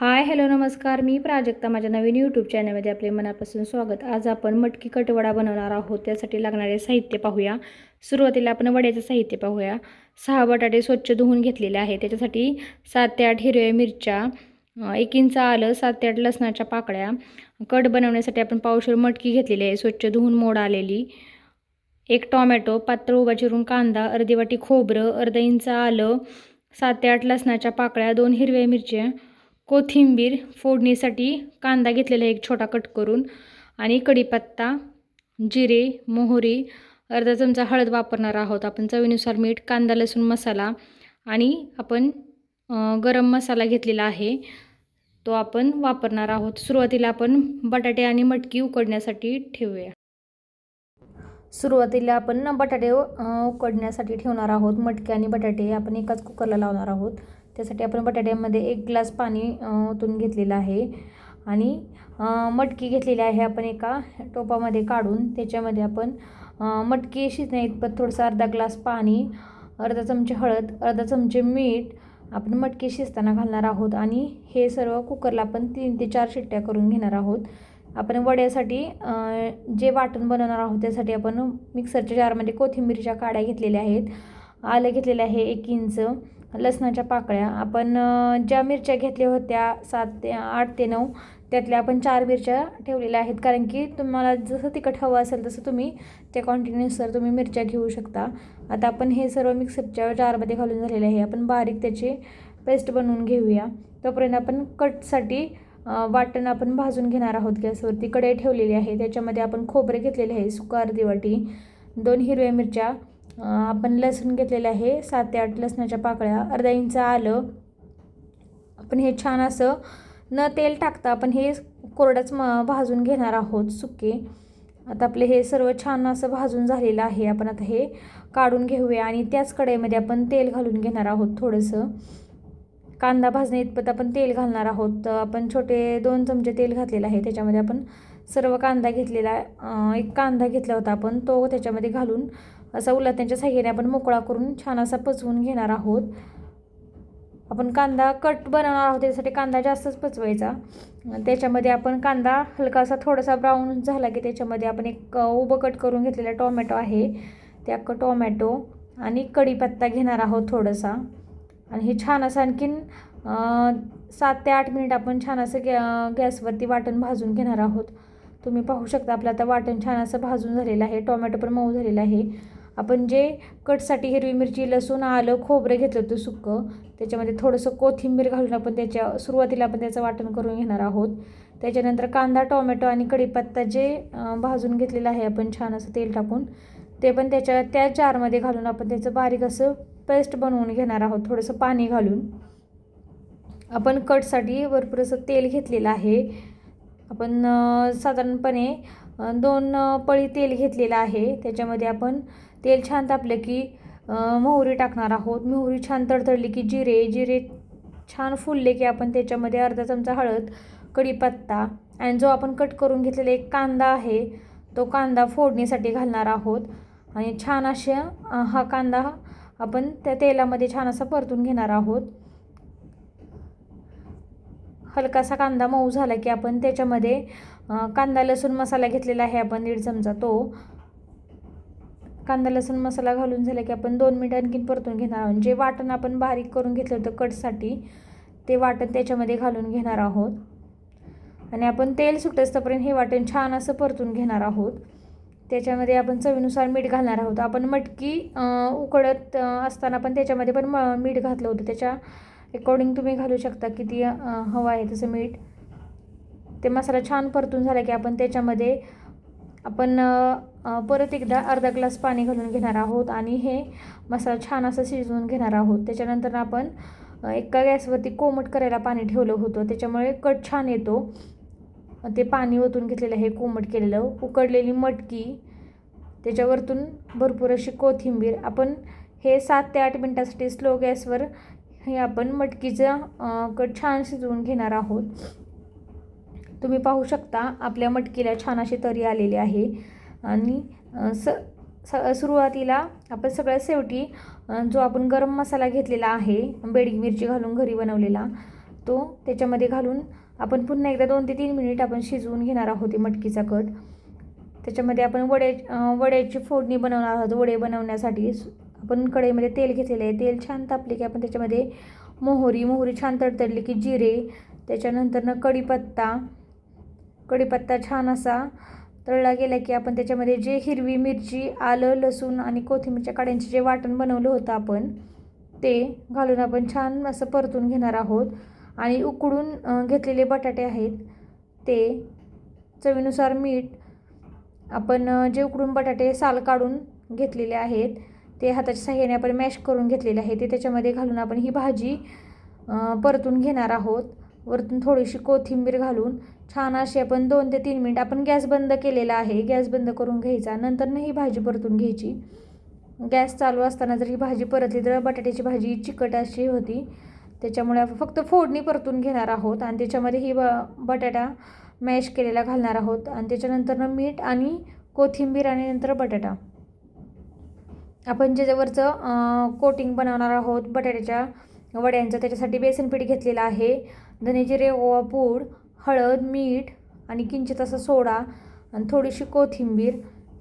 Hi hello नमस्कार. मी प्राजक्ता. माझ्या नवीन YouTube चॅनलमध्ये आपले मनापासून स्वागत. आज आपण मटकी कटवडा बनवणार आहोत. त्यासाठी लागणारे साहित्य पाहूया. सुरुवातीला आपण वड्याचं साहित्य पाहूया. सहा बटाटे स्वच्छ धुवून घेतलेले आहे त्याच्यासाठी सात ते आठ हिरव्या मिरच्या एक इंच आलं सात ते आठ लसणाच्या पाकळ्या. कट बनवण्यासाठी आपण पावशेर मटकी घेतलेली आहे. स्वच्छ धुवून मोड आलेली. एक टॉमॅटो पात्र उभा चिरून कांदा अर्धी वाटी खोबरं अर्धा इंच आलं सात ते आठ लसणाच्या पाकळ्या दोन हिरव्या मिरच्या कोथिंबीर फोडणीसाठी कांदा घेतलेला एक छोटा कट करून आणि कढीपत्ता जिरे मोहरी अर्धा चमचा हळद वापरणार आहोत. आपण चवीनुसार मीठ कांदा लसूण मसाला आणि आपण गरम मसाला घेतलेला आहे तो आपण वापरणार आहोत. सुरुवातीला आपण बटाटे आणि मटकी उकडण्यासाठी ठेवूया. सुरुवातीला आपण बटाटे उकडण्यासाठी ठेवणार आहोत. मटकी आणि बटाटे आपण एकाच कुकरला लावणार आहोत. त्यासाठी आपण बटाट्यामध्ये एक ग्लास पाणी ओतून घेतलेलं आहे. आणि मटकी घेतलेली आहे आपण एका टोपामध्ये काढून. त्याच्यामध्ये आपण मटकी शिजण्या इतपत थोडंसं अर्धा ग्लास पाणी अर्धा चमचे हळद अर्धा चमचे मीठ आपण मटकी शिजताना घालणार आहोत. आणि हे सर्व कुकरला आपण तीन ते चार शिट्ट्या करून घेणार आहोत. आपण वड्यासाठी जे वाटण बनवणार आहोत त्यासाठी आपण मिक्सरच्या जारमध्ये कोथिंबीरच्या काड्या घेतलेल्या आहेत. आलं घेतलेलं आहे एक इंच. लसणाच्या पाकळ्या. आपण ज्या मिरच्या घेतल्या होत्या सात ते आठ ते नऊ त्यातल्या आपण चार मिरच्या ठेवलेल्या आहेत. कारण की तुम्हाला जसं तिखट हवं असेल तसं तुम्ही त्या क्वांटिटीनुसार तुम्ही मिरच्या घेऊ शकता. आता आपण हे सर्व मिक्सरच्या जारमध्ये घालून झालेले आहे. आपण बारीक त्याची पेस्ट बनवून घेऊया. तोपर्यंत आपण कटसाठी वाटण आपण भाजून घेणार आहोत. गॅसवरती कढई ठेवलेली आहे. त्याच्यामध्ये आपण खोबरे घेतलेले आहे. सुका अर्धी वाटी दोन हिरव्या मिरच्या आपण लसूण घेतलेलं आहे सात ते आठ लसणाच्या पाकळ्या अर्धा इंच आलं. आपण हे छान असं न तेल टाकता आपण हे कोरडंच म भाजून घेणार आहोत सुके. आता आपले हे सर्व छान असं भाजून झालेलं आहे. आपण आता हे काढून घेऊया आणि त्याच कढईमध्ये आपण तेल घालून घेणार आहोत थोडंसं. कांदा भाजणे इतपत आपण तेल घालणार आहोत. तर आपण छोटे दोन चमचे तेल घातलेलं आहे. त्याच्यामध्ये आपण सर्व कांदा घेतलेला एक कांदा घेतला होता आपण तो त्याच्यामध्ये घालून असा उलटण्याच्या साह्याने आपण मोकळा करून छान असा पचवून घेणार आहोत. आपण कांदा कट बनवणार आहोत त्यासाठी कांदा जास्तच पचवायचा. त्याच्यामध्ये आपण कांदा हलकासा थोडासा ब्राऊन झाला की त्याच्यामध्ये आपण एक उभं कट करून घेतलेला टोमॅटो आहे. त्या क टोमॅटो आणि कढीपत्ता घेणार आहोत थोडासा. आणि हे छान असं आणखीन सात ते आठ मिनिट आपण छान असं गॅ गॅसवरती वाटण भाजून घेणार आहोत. तुम्ही पाहू शकता आपलं आता वाटण छान असं भाजून झालेलं आहे. टोमॅटो पण मऊ झालेलं आहे. आपण जे कटसाठी हिरवी मिरची लसूण आलं खोबरं घेतलं होतं सुक्कं त्याच्यामध्ये थोडंसं कोथिंबीर घालून आपण त्याच्या सुरुवातीला आपण त्याचं वाटण करून घेणार आहोत. त्याच्यानंतर कांदा टोमॅटो आणि कढीपत्ता जे भाजून घेतलेलं आहे आपण छान असं तेल टाकून ते पण त्याच्या त्या जारमध्ये घालून आपण त्याचं बारीक असं पेस्ट बनवून घेणार आहोत थोडंसं पाणी घालून. आपण कटसाठी भरपूर असं तेल घेतलेलं आहे. आपण साधारणपणे दोन पळी तेल घेतलेलं आहे. त्याच्यामध्ये आपण तेल छान तापलं की मोहरी टाकणार आहोत. मोहरी छान तडतडली की जिरे जिरे छान फुलले की आपण त्याच्यामध्ये अर्धा चमचा हळद कढीपत्ता आणि जो आपण कट करून घेतलेला एक कांदा आहे तो कांदा फोडणीसाठी घालणार आहोत. आणि छान अशा हा कांदा आपण त्या तेलामध्ये छान असा परतून घेणार आहोत. हलकासा कांदा मऊ झाला की आपण त्याच्यामध्ये कांदा लसूण मसाला घेतलेला आहे आपण दीड चमचा तो. कांदा लसूण मसाला घालून झाला की आपण दोन मिनिट आणखीन परतून घेणार आहोत. जे वाटण आपण बारीक करून घेतलं होतं कटसाठी ते वाटण त्याच्यामध्ये घालून घेणार आहोत. आणि आपण तेल सुटस्तपर्यंत हे वाटण छान असं परतून घेणार आहोत. त्याच्यामध्ये आपण चवीनुसार मीठ घालणार आहोत. आपण मटकी उकडत असताना पण त्याच्यामध्ये पण म मीठ घातलं होतं. त्याच्या अकॉर्डिंग तुम्ही घालू शकता किती हवं आहे तसं मीठ. ते मसाला छान परतून झाला की आपण त्याच्यामध्ये आपण परत एकदा अर्धा ग्लास पाणी घालून घेणार आहोत आणि हे मसाला छान असं शिजवून घेणार आहोत. त्याच्यानंतर आपण एका गॅसवरती कोमट करायला पाणी ठेवलं होतं. त्याच्यामुळे कट छान येतो. ते पाणी ओतून घेतलेलं आहे कोमट केलेलं. उकडलेली मटकी त्याच्यावरतून भरपूर अशी कोथिंबीर. आपण हे सात ते आठ मिनटासाठी स्लो गॅसवर हे आपण मटकीचं कट छान शिजवून घेणार आहोत. तुम्ही पाहू शकता आपल्या मटकीला छान अशी तरी आलेली आहे. आणि स स सुरुवातीला आपण सगळ्यात शेवटी जो आपण गरम मसाला घेतलेला आहे बेडगी मिरची घालून घरी बनवलेला तो त्याच्यामध्ये घालून आपण पुन्हा एकदा दोन ते तीन मिनिट आपण शिजवून घेणार आहोत मटकीचा कट. त्याच्यामध्ये आपण वडे वड्याची फोडणी बनवणार आहोत. वडे बनवण्यासाठी आपण कढईमध्ये तेल घेतलेले आहे. तेल छान तापले की आपण त्याच्यामध्ये मोहरी मोहरी छान तडतडली की जिरे त्याच्यानंतरनं कढीपत्ता कढीपत्ता छान असा तळला गेला की आपण त्याच्यामध्ये जे हिरवी मिरची आलं लसूण आणि कोथिंबीरच्या काड्यांचे जे वाटण बनवलं होतं आपण ते घालून आपण छान असं परतून घेणार आहोत. आणि उकडून घेतलेले बटाटे आहेत ते चवीनुसार मीठ आपण जे उकडून बटाटे साल काढून घेतलेले आहेत ते हाताच्या साह्याने आपण मॅश करून घेतलेले आहे ते त्याच्यामध्ये घालून आपण ही भाजी परतून घेणार आहोत. वरतून थोडीशी कोथिंबीर घालून छान अशी आपण दोन ते तीन मिनिट आपण गॅस बंद केलेला आहे. गॅस बंद करून घ्यायचा. नंतर ही भाजी परतून घ्यायची. गॅस चालू असताना जर ही भाजी परतली तर बटाट्याची भाजी चिकट अशी होती. त्याच्यामुळे आपण फक्त फोडणी परतून घेणार आहोत आणि त्याच्यामध्ये ही ब बटाटा मॅश केलेला घालणार आहोत. आणि त्याच्यानंतरनं मीठ आणि कोथिंबीर आणि नंतर बटाटा. आपण ज्याच्यावरचं कोटिंग बनवणार आहोत बटाट्याच्या वड्यांचं त्याच्यासाठी बेसनपीठ घेतलेलं आहे. धने जिरे ओवा पूड हळद मीठ आणि किंचित असा सोडा आणि थोडीशी कोथिंबीर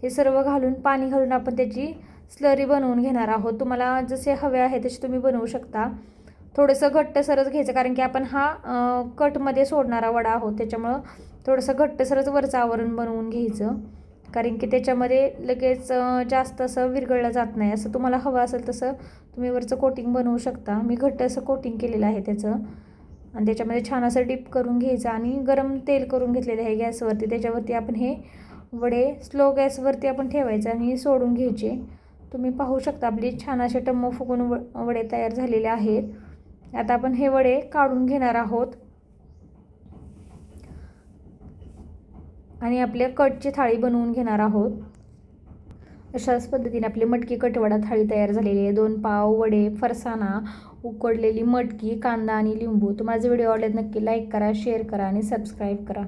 हे सर्व घालून पाणी घालून आपण त्याची स्लरी बनवून घेणार आहोत. तुम्हाला जसे हवे आहे तसे तुम्ही बनवू शकता. थोडंसं घट्टसरच घ्यायचं कारण की आपण हा कटमध्ये सोडणारा वडा आहोत. त्याच्यामुळं थोडंसं घट्टसरच वरचं आवरण बनवून घ्यायचं. कारण की त्याच्यामध्ये लगेच जास्त असं विरघळलं जात नाही. असं तुम्हाला हवं असेल तसं तुम्ही वरचं कोटिंग बनवू शकता. मी घट्ट असं कोटिंग केलेलं आहे त्याचं. आणि त्याच्यामध्ये छान असं डिप करून घ्यायचं आणि गरम तेल करून घेतलेलं आहे गॅसवरती. त्याच्यावरती आपण हे वडे स्लो गॅसवरती आपण ठेवायचं आणि सोडून घ्यायचे. तुम्ही पाहू शकता आपली छान असे टम्म फुगून व वडे तयार झालेले आहेत. आता आपण हे वडे काढून घेणार आहोत. आणि आपल्या कटची थाळी बनवून घेणार आहोत. अशाच पद्धतीने आपली मटकी कटवडा थाळी तयार झालेली आहे. दोन पाव वडे फरसाणा उकडलेली मटकी कांदा आणि लिंबू. तुम्हाला जर व्हिडिओ आवडल्यास नक्की लाईक करा शेअर करा आणि सबस्क्राईब करा.